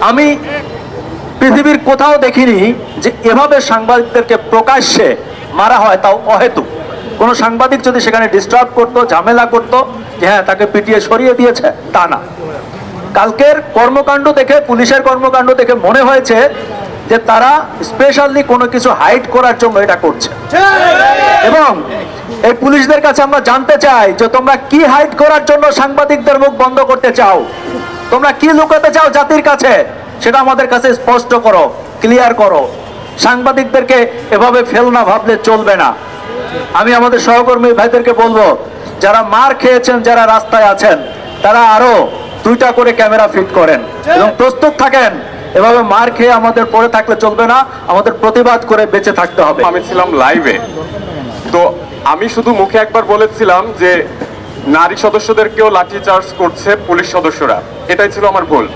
আমি পৃথিবীর কোথাও দেখিনি যে এভাবে সাংবাদিকদেরকে প্রকাশ্যে মারা হয়, তাও অহেতু। কোনো সাংবাদিক যদি সেখানে ডিস্টার্ব করতো, ঝামেলা করতো, যে হ্যাঁ তাকে পিটিয়ে সরিয়ে দিয়েছে, তা না। কালকের কর্মকাণ্ড দেখে, পুলিশের কর্মকাণ্ড দেখে মনে হয়েছে যে তারা স্পেশালি কোনো কিছু হাইড করার জন্য এটা করছে। এবং এই পুলিশদের কাছে আমরা জানতে চাই যে তোমরা কি হাইড করার জন্য সাংবাদিকদের মুখ বন্ধ করতে চাও? তোমরা কি লুকাতে চাও জাতির কাছে? সেটা আমাদের কাছে স্পষ্ট করো ক্লিয়ার করো। সাংবাদিকদেরকে এভাবে ফেল না ভাবলে চলবে না। আমি আমাদের সহকর্মী ভাইদেরকে বলব, যারা মার খেয়েছেন, যারা রাস্তায় আছেন, তারা আরও দুইটা করে ক্যামেরা ফিট করেন এবং প্রস্তুত থাকেন। এভাবে মার খেয়ে আমাদের পড়ে থাকলে চলবে না, আমাদের প্রতিবাদ করে বেঁচে থাকতে হবে। আমি ছিলাম লাইভে তো আমি শুধু মুখে একবার বলেছিলাম যে, নারী সদস্যদেরকেও লাঠি চার্জ করছে পুলিশ সদস্যরা। এটাই ছিল আমার ভুল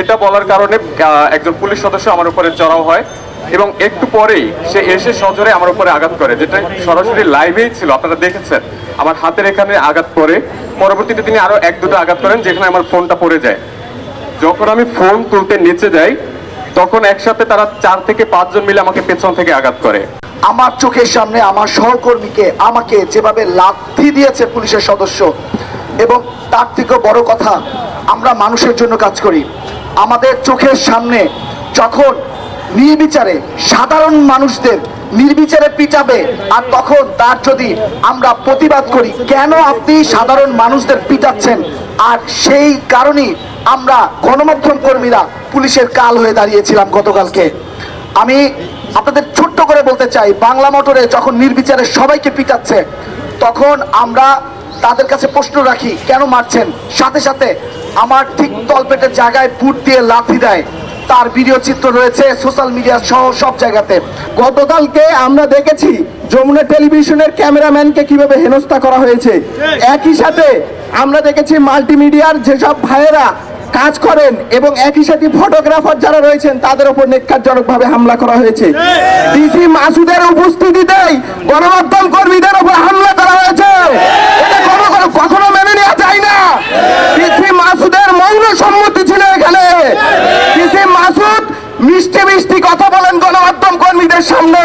এটা বলার কারণে একজন পুলিশ সদস্য আমার উপরে চড়াও হয় এবং একটু পরেই সে এসে সজোরে আমার উপরে আঘাত করে, যেটা সরাসরি লাইভেই ছিল, আপনারা দেখেছেন। আমার হাতের এখানে আঘাত করে পরবর্তীতে তিনি আরও এক দুটো আঘাত করেন, যেখানে আমার ফোনটা পড়ে যায়। যখন আমি ফোন তুলতে নিচে যাই, তখন একসাথে তারা চার থেকে পাঁচজন মিলে আমাকে পেছন থেকে আঘাত করে। আমার চোখের সামনে আমার সহকর্মীকে আমাকে যেভাবে লাথি দিয়েছে পুলিশের সদস্য, এবং তার থেকেও বড় কথা আমরা মানুষের জন্য কাজ করি। আমাদের চোখের সামনে যখন নির্বিচারে সাধারণ মানুষদের নির্বিচারে পিটাবে, আর তখন তার যদি আমরা প্রতিবাদ করি, কেন আপনি সাধারণ মানুষদের পিটাচ্ছেন? আর সেই কারণেই আমরা গণমাধ্যম কর্মীরা পুলিশের কাল হয়ে দাঁড়িয়েছিলাম গতকালকে। আমি আপনাদের ছোট্ট করে বলতে চাই, বাংলা মোটরে যখন নির্বিচারে সবাইকে পিটাচ্ছে, তখন আমরা তাদের কাছে প্রশ্ন রাখি, কেন মারছেন? সাথে সাথে আমার ঠিক তলপেটের জায়গায় বুট দিয়ে লাথি দেয়। তার ভিডিও চিত্র রয়েছে সোশ্যাল মিডিয়া সহ সব জায়গাতে। গতকালকে আমরা দেখেছি যমুনা টেলিভিশনের ক্যামেরাম্যানকে কীভাবে হেনস্থা করা হয়েছে। একই সাথে আমরা দেখেছি মাল্টিমিডিয়ার যেসব ভাইয়েরা কাজ করেন এবং একই সাথে ফটোগ্রাফার যারা রয়েছেন, তাদের উপর নেককারজনকভাবে হামলা করা হয়েছে। ডিসি মাসুদের উপস্থিতিতেই গণমাধ্যম কর্মীদের উপর হামলা করা হয়েছে এটা কোনো কোনো কখনো মেনে নেওয়া যায় না ডিসি মাসুদের মৌন সম্মতি ছিল এখানে ডিসি মাসুদ মিষ্টি মিষ্টি কথা বলেন গণমাধ্যম কর্মীদের সামনে।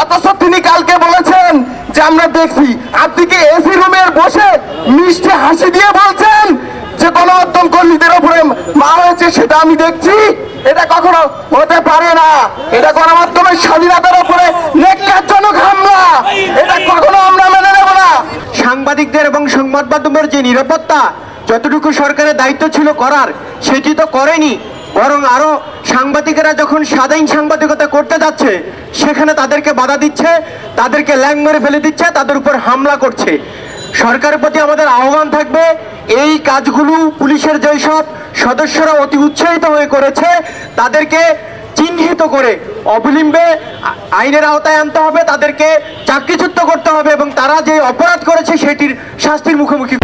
অথচ তিনি কালকে বলেছেন যে আমরা দেখছি আপনি কি এসি রুমে বসে মিষ্টি হাসি দিয়ে বলছেন যে গণমাধ্যম কর্মীদের উপরে মা হয়েছে সেটা আমি দেখছি। এটা কখনো হতে পারে না। এটা গণমাধ্যমের স্বাধীনতার উপরে নেককারজনক হামলা। এটা কখনো আমরা মেনে নেব না। সাংবাদিকদের এবং সংবাদ মাধ্যমের যে নিরাপত্তা, যতটুকু সরকারের দায়িত্ব ছিল করার, সেটি তো করেনি। বরং আরও সাংবাদিকেরা যখন স্বাধীন সাংবাদিকতা করতে যাচ্ছে, সেখানে তাদেরকে বাধা দিচ্ছে, তাদেরকে ল্যাং মেরে ফেলে দিচ্ছে, তাদের উপর হামলা করছে। সরকারের প্রতি আমাদের আহ্বান থাকবে, এই কাজগুলো পুলিশের যেই সব সদস্যরা অতি উৎসাহিত হয়ে করেছে, তাদেরকে চিহ্নিত করে অবিলম্বে আইনের আওতায় আনতে হবে, তাদেরকে চাকরিচ্যুত করতে হবে এবং তারা যে অপরাধ করেছে, সেটির শাস্তির মুখোমুখি